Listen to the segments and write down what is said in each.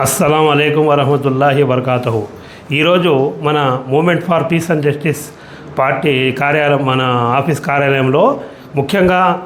అస్సలం అయికం వరహమతుల్లాహి వబర్కాతహు. ఈరోజు మన movement for peace and justice party కార్యాలయం మన ఆఫీస్ కార్యాలయంలో ముఖ్యంగా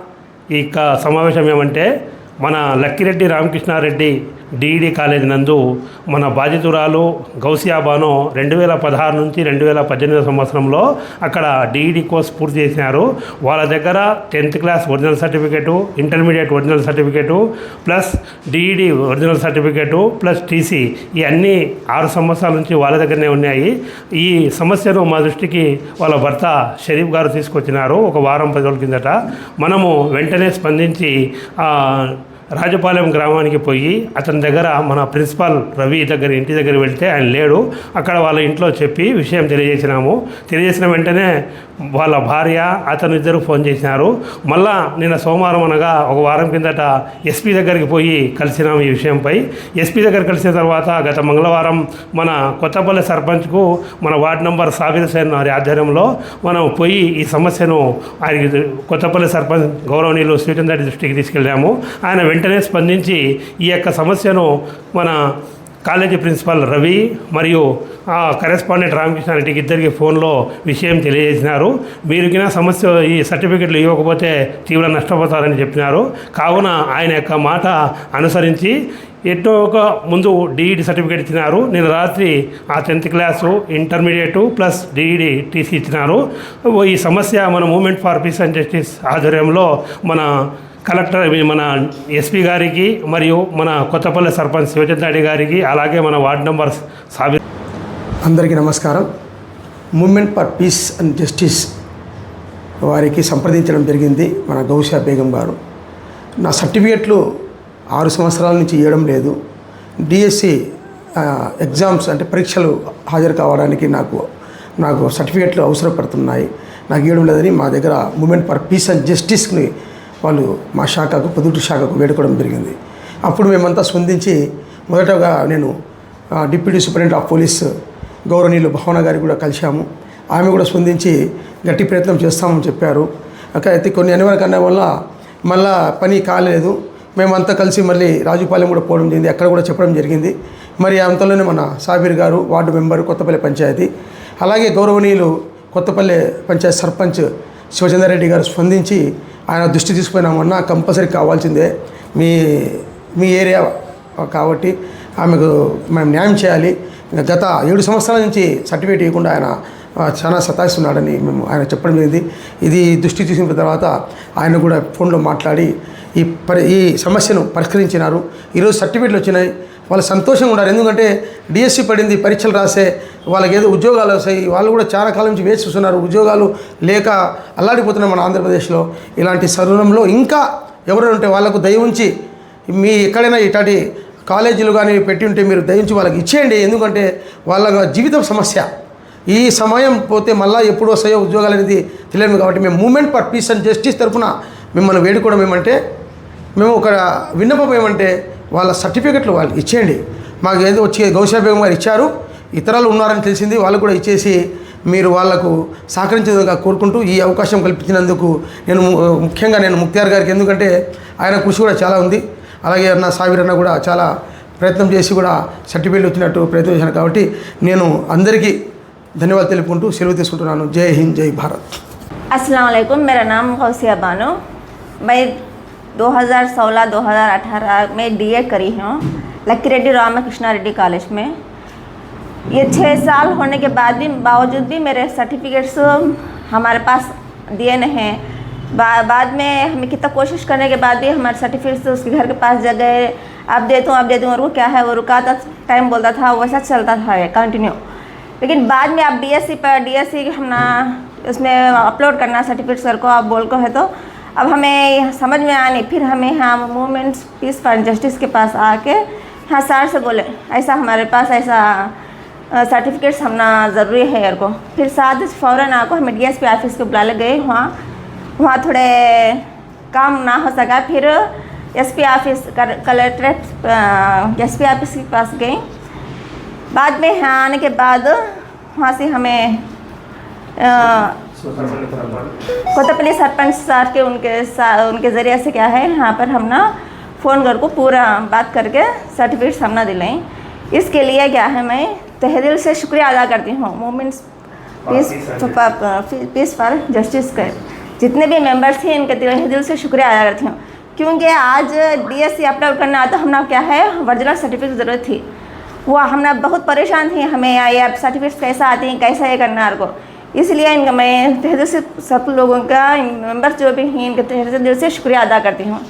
ఈ సమావేశం ఏమంటే మన లక్కిరెడ్డి రామకృష్ణారెడ్డి డిఈడి కాలేజ్ నందు మన బాధితురాలు గౌసియాబాను రెండు వేల పదహారు నుంచి రెండు వేల పద్దెనిమిది సంవత్సరంలో అక్కడ డిఈడి కోర్స్ పూర్తి చేసినారు. వాళ్ళ దగ్గర tenth class original certificate intermediate original certificate plus DEd original certificate plus TC ఈ అన్ని ఆరు సంవత్సరాల నుంచి వాళ్ళ దగ్గరనే ఉన్నాయి. ఈ సమస్యను మా దృష్టికి వాళ్ళ భర్త షరీఫ్ గారు తీసుకొచ్చినారు. ఒక వారం పది రోజుల కిందట. మనము వెంటనే స్పందించి రాజపాలెం గ్రామానికి పోయి అతని దగ్గర మన ప్రిన్సిపాల్ రవి దగ్గర ఇంటి దగ్గర వెళ్తే ఆయన లేడు. అక్కడ వాళ్ళ ఇంట్లో చెప్పి విషయం తెలియజేసినాము. తెలియజేసిన వెంటనే వాళ్ళ భార్య అతను ఇద్దరు ఫోన్ చేసినారు. మళ్ళా నిన్న సోమవారం అనగా ఒక వారం కిందట ఎస్పీ దగ్గరికి పోయి కలిసినాము ఈ విషయంపై. ఎస్పీ దగ్గర కలిసిన తర్వాత గత మంగళవారం మన కొత్తపల్లి సర్పంచ్కు మన వార్డు నంబర్ సాబిర్ సేన్ వారి ఆధ్వర్యంలో మనం పోయి ఈ సమస్యను ఆయనకి కొత్తపల్లి సర్పంచ్ గౌరవనీయులు శ్రీచంద్ర రెడ్డి దృష్టికి తీసుకెళ్ళాము. ఆయన వెంటనే స్పందించి ఈ యొక్క సమస్యను మన కాలేజీ ప్రిన్సిపాల్ రవి మరియు ఆ కరెస్పాండెంట్ రామకృష్ణారెడ్డికి ఇద్దరికి ఫోన్లో విషయం తెలియజేసినారు. మీరుకినా సమస్య ఈ సర్టిఫికెట్లు ఇవ్వకపోతే తీవ్ర నష్టపోతారని చెప్పినారు. కావున ఆయన యొక్క మాట అనుసరించి ఎటో ఒక ముందు డిఈడి సర్టిఫికేట్ ఇచ్చినారు. నేను రాత్రి ఆ tenth class intermediate plus DEd TC ఇచ్చినారు. ఈ సమస్య మన movement for peace and justice ఆధ్వర్యంలో మన కలెక్టర్ మన ఎస్పీ గారికి మరియు మన కొత్తపల్లి సర్పంచ్ శివచంద్రారెడ్డి గారికి అలాగే మన వార్డు నంబర్ సాబి అందరికీ నమస్కారం. Movement for peace and justice వారికి సంప్రదించడం జరిగింది మన గౌషా బేగం గారు. నా సర్టిఫికెట్లు ఆరు సంవత్సరాల నుంచి ఇవ్వడం లేదు. డిఎస్సి ఎగ్జామ్స్ అంటే పరీక్షలు హాజరు కావడానికి నాకు నాకు సర్టిఫికెట్లు అవసరపడుతున్నాయి. నాకు ఇవ్వడం లేదని మా దగ్గర మూమెంట్ ఫర్ పీస్ అండ్ జస్టిస్ని వాళ్ళు మా శాఖకు పొదుటి శాఖకు వేడుకోవడం జరిగింది. అప్పుడు మేమంతా స్పందించి మొదటగా నేను డిప్యూటీ సూపరింటెండెంట్ ఆఫ్ పోలీస్ గౌరవనీయులు భావన గారికి కూడా కలిశాము. ఆమె కూడా స్పందించి గట్టి ప్రయత్నం చేస్తామని చెప్పారు. అక్కడ అయితే కొన్ని అనివార్య కారణాల వల్ల మళ్ళా పని కాలేదు. మేమంతా కలిసి మళ్ళీ రాజుపాలెం కూడా పోవడం జరిగింది. అక్కడ కూడా చెప్పడం జరిగింది. మరి అంతలోనే మన సాబీర్ గారు వార్డు మెంబరు కొత్తపల్లి పంచాయతీ అలాగే గౌరవనీయులు కొత్తపల్లి పంచాయతీ సర్పంచ్ శివచంద్రారెడ్డి గారు స్పందించి ఆయన దృష్టి తీసుకుపోయినామన్నా కంపల్సరీ కావాల్సిందే. మీ మీ ఏరియా కాబట్టి ఆమెకు మనం న్యాయం చేయాలి. గత ఏడు సంవత్సరాల నుంచి సర్టిఫికేట్ ఇవ్వకుండా ఆయన చాలా సతాయిస్తున్నాడని మేము ఆయన చెప్పడం జరిగింది. ఇది దృష్టి తీసుకున్న తర్వాత ఆయన కూడా ఫోన్లో మాట్లాడి ఈ పరి ఈ సమస్యను పరిష్కరించినారు. ఈరోజు సర్టిఫికేట్లు వచ్చినాయి. వాళ్ళు సంతోషంగా ఉన్నారు. ఎందుకంటే డిఎస్సి పడింది పరీక్షలు రాసే వాళ్ళకి ఏదో ఉద్యోగాలు వస్తాయి. వాళ్ళు కూడా చాలా కాలం నుంచి వేచి చూస్తున్నారు. ఉద్యోగాలు లేక అల్లాడిపోతున్నారు మన ఆంధ్రప్రదేశ్లో. ఇలాంటి సరుణంలో ఇంకా ఎవరైనా ఉంటే వాళ్ళకు దయ ఉంచి మీ ఎక్కడైనా ఇట్లాంటి కాలేజీలు కానీ పెట్టి ఉంటే మీరు దయించి వాళ్ళకి ఇచ్చేయండి. ఎందుకంటే వాళ్ళ జీవితం సమస్య. ఈ సమయం పోతే మళ్ళీ ఎప్పుడు వస్తాయో ఉద్యోగాలు అనేది తెలియదు కాబట్టి మేము movement for peace and justice తరఫున మిమ్మల్ని వేడుకోవడం ఏమంటే మేము ఒక విన్నపం ఏమంటే వాళ్ళ సర్టిఫికెట్లు వాళ్ళకి ఇచ్చేయండి మాకు ఏదో వచ్చి గౌశాబేగం గారు ఇచ్చారు ఇతరులు ఉన్నారని తెలిసింది వాళ్ళకు కూడా ఇచ్చేసి మీరు వాళ్లకు సహకరించే విధంగా కోరుకుంటూ ఈ అవకాశం కల్పించినందుకు నేను ము- ముఖ్యంగా నేను ముక్తియార్ గారికి ఎందుకంటే ఆయన కృషి కూడా చాలా ఉంది అలాగే అన్న సావిర్ అన్న కూడా చాలా ప్రయత్నం చేసి కూడా సర్టిఫికేట్ వచ్చినట్టు ప్రయత్నం చేశాను కాబట్టి నేను అందరికీ ధన్యవాదాలు తెలుపుకుంటూ సెలవు తీసుకుంటున్నాను జై హింద్ జై భారత్ अस्सलाम वालेकुम मेरा नाम गौसिया बानो मैं 2016-2018 में डीए करी हूँ लक्की रेड्डी रामकृष्णा रेड्डी कॉलेज में। ये छः साल होने के बाद भी बावजूद भी मेरे सर्टिफिकेट्स हमारे पास दिए नहीं हैं। बा, बाद में हमें कितना कोशिश करने के बाद भी हमारे सर्टिफिकेट्स उसके घर के पास जग गए अब दे दूँ अब दे दूँ और वो क्या है? वो रुका था टाइम बोलता था वैसा चलता था कंटिन्यू लेकिन बाद में आप डीएससी पर डीएससी हम ना उसमें अपलोड करना सर्टिफिकेट सर को आप बोल को है तो अब हमें समझ में आने फिर हमें यहाँ मूवमेंट्स पीस फॉर जस्टिस के पास आके हाँ सर से बोले ऐसा हमारे पास ऐसा सर्टिफिकेट्स हमना ज़रूरी है यार को। फिर साथ फ़ौरन आपको हमें डीएसपी ऑफ़िस को बुला ले गए वहाँ वहाँ थोड़े काम ना हो सका फिर S P office collectorate S P office के पास गई बाद में यहाँ आने के बाद वहाँ से हमें अ, कोतपल्ली सरपंच सर के उनके सा- उनके ज़रिए से क्या है यहाँ पर हम ना फ़ोन कर को पूरा बात करके सर्टिफिकेट्स हम ना दिलाई इसके लिए क्या है मैं तहे दिल से शुक्रिया अदा करती हूँ। Moments peace peace for justice के। जितने भी मेंबर्स थे इनके दिल दिल से शुक्रिया अदा करती हूँ। क्योंकि आज डीएससी अप्लाई करना आता तो हमने क्या है ओरिजिनल सर्टिफिकेट ज़रूरत थी। वो हमने बहुत परेशान थी हमें ये सर्टिफिकेट कैसा आती हैं कैसा ये करना है को। इसलिए इनका मैं तहजे से सब लोगों का मेंबर जो भी हैं, इनके तहजे दिल से शुक्रिया अदा करती हूँ।